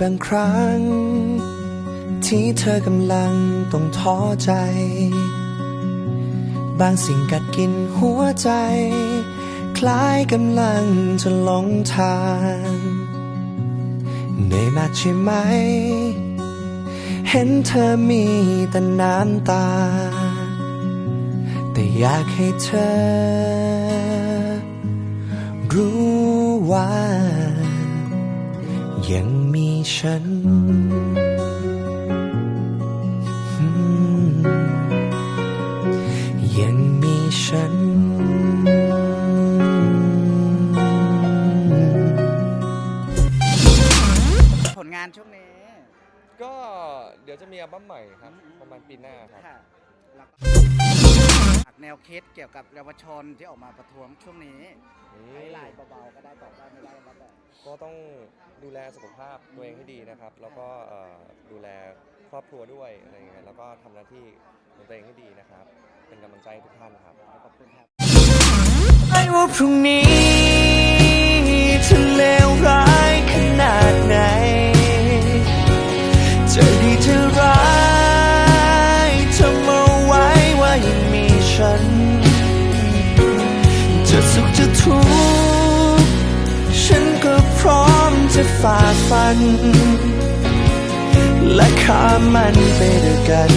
บางครั้ง ที่เธอกำลังต้องท้อใจ บางสิ่งกัดกินหัวใจ คล้ายกำลังจะหลงทางเหนื่อยมากใช่ไหม เห็นเธอมีแต่น้ำตา แต่อยากให้เธอ รู้ว่า ยังมีฉันอืมยังมีฉัน ผลงานช่วงนี้ ก็เดี๋ยวจะมีอัลบั้มใหม่ครับ ประมาณปีหน้าครับ ค่ะแล้วก็ แนวคิดเกี่ยวกับเยาวชนที่ออกมาประท้วงช่วงนี้อืมใช้ลายเบาๆก็ได้บอกได้ไม่ได้แล้วแต่ก็ต้องดูแลสุขภาพตัวเองให้ดีนะครับ แล้วก็เอ่อดูแลครอบครัวด้วยอะไรอย่างเงี้ยแล้วก็ทำหน้าที่ของตัวเองให้ดีนะครับ เป็นกำลังใจให้ทุกท่านครับ ขอบคุณครับ ไม่ว่าพรุ่งนี้จะเลวร้ายขนาดไหน จะดีจะร้า ฉัน จะสุขจะทุกข์ฉันก็พร้อมจะฝ่าฟัน และข้ามมันไปด้วยกัน